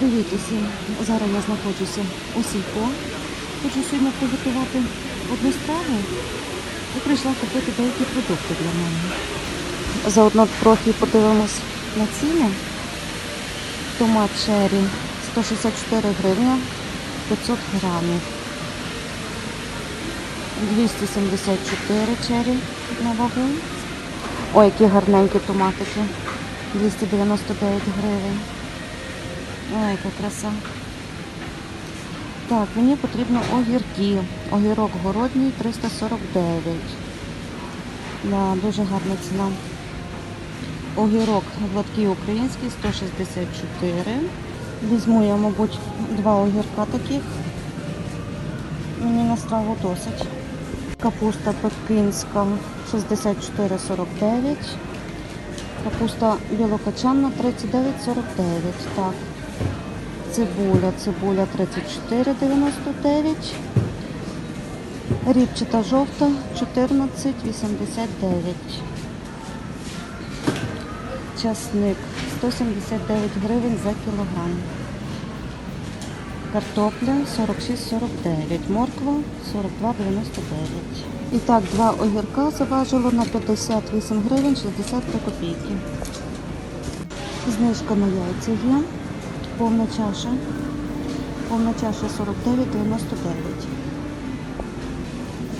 Привіт усім! Зараз я знаходжуся у Сільпо. Хочу сьогодні приготувати одну страву і прийшла купити деякі продукти для мене. Заодно трохи подивимось на ціни. Томат черрі 164 гривні 500 грамів. 274 черрі на вагу. Ой, які гарненькі томатики. 299 гривень. Ой, яка краса. Так, мені потрібно огірки. Огірок городній 349. Да, дуже гарна ціна. Огірок гладкий український 164. Візьму я, мабуть, два огірка таких. Мені на страву досить. Капуста пекінська 64,49. Капуста білокачанна 39,49. Так. Цибуля, цибуля 34,99. Рібчата жовта 14,89. Часник 179 гривень за кілограм. Картопля 46,49. Морква 42,99. І так, два огірка заважило на 58 гривень 63 копійки. Знижка на яйця є. Повна чаша. Повна чаша 49,99.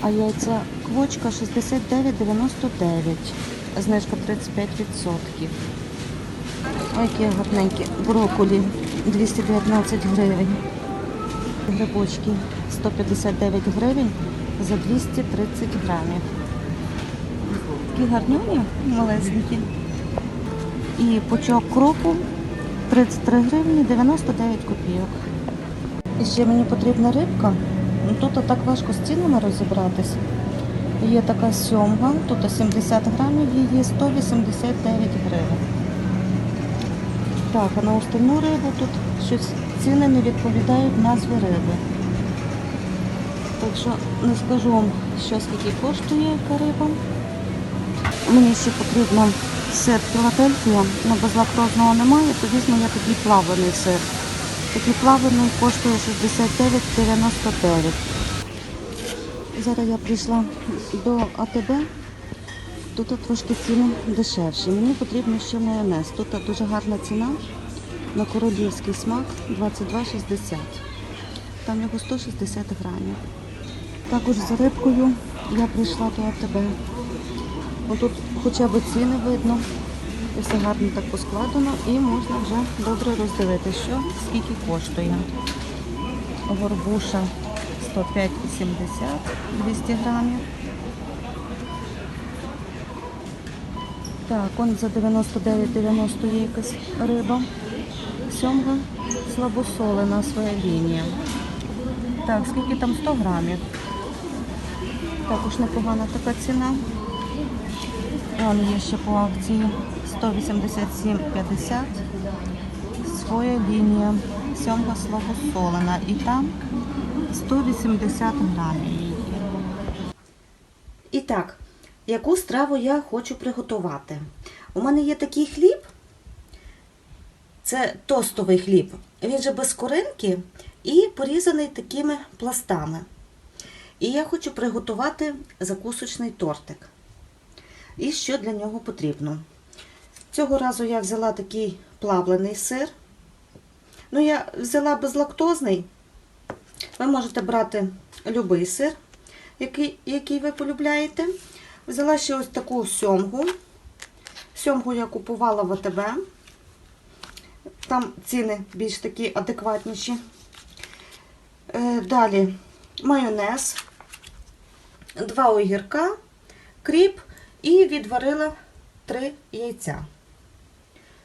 А яйця квочка 69,99. Знижка 35%. Ой, які гарненькі. Брокколі 219 гривень. Грибочки 159 гривень за 230 грамів. Такі гарнюні, малесенькі. І пучок кропу 33 гривні 99 копійок. І ще мені потрібна рибка. Ну, Тут так важко з цінами розібратись. Є така сьомга, тут 70 грамів, її 189 гривень. Так, а на остальну рибу тут щось ціни не відповідають назві риби. Так що не скажу вам, що скільки коштує яка риба. Мені ще потрібно сир Філадельфія, але безлактозного немає, то візьму я такий плавлений сир. Такий плавлений коштує 69,99. Зараз я прийшла до АТБ. Тут трошки ціни дешевші. Мені потрібно ще майонез. Тут дуже гарна ціна на королівський смак 22,60. Там його 160 грамів. Також за рибкою я прийшла до АТБ. Тут хоча б ціни видно. І все гарно так поскладено і можна вже добре роздивити, що скільки коштує. Горбуша 105,70 200 грамів. Так, он за 99,90 є якась риба. Сьомга слабосолена своя лінія. Так, скільки там 100 грамів. Також непогана така ціна. Вон є ще по акції 187,50. Своя лінія. Сьомга слабосолена. І там 180 грамів. І так, яку страву я хочу приготувати? У мене є такий хліб. Це тостовий хліб. Він же без коринки і порізаний такими пластами. І я хочу приготувати закусочний тортик. І що для нього потрібно? Цього разу я взяла такий плавлений сир. Ну, я взяла безлактозний. Ви можете брати будь-який сир, який, який ви полюбляєте. Взяла ще ось таку сьомгу. Сьомгу я купувала в АТБ. Там ціни більш такі адекватніші. Е, Далі майонез, два огірка, кріп і відварила три яйця.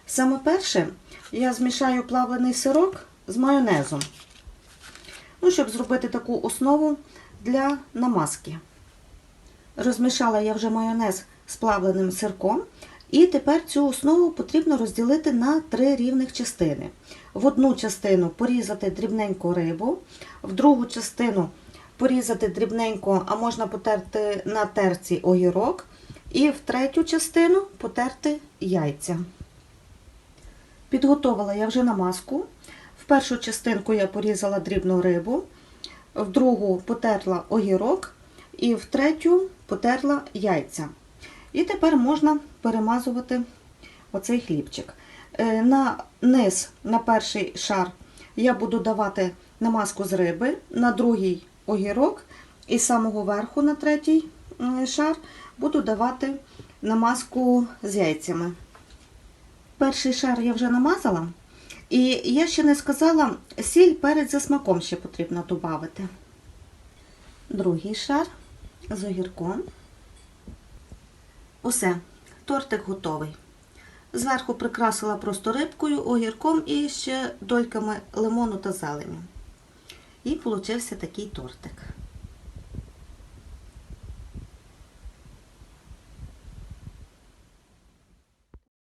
Саме перше я змішаю плавлений сирок з майонезом. Ну, щоб зробити таку основу для намазки. Розмішала я вже майонез з плавленим сирком. І тепер цю основу потрібно розділити на три рівних частини. В одну частину порізати дрібненьку рибу, в другу частину порізати дрібненько, а можна потерти на терці огірок, і в третю частину потерти яйця. Підготовила я вже намазку. В першу частинку я порізала дрібну рибу, в другу потерла огірок і в третю потерла яйця. І тепер можна перемазувати оцей хлібчик. Е, На низ, на перший шар, я буду давати намазку з риби, на другий огірок, і з самого верху на третій шар буду давати намазку з яйцями. Перший шар я вже намазала, і я ще не сказала, сіль перець за смаком ще потрібно додати. Другий шар з огірком. Усе, тортик готовий. Зверху прикрасила просто рибкою, огірком і ще дольками лимону та зелені. І получився такий тортик.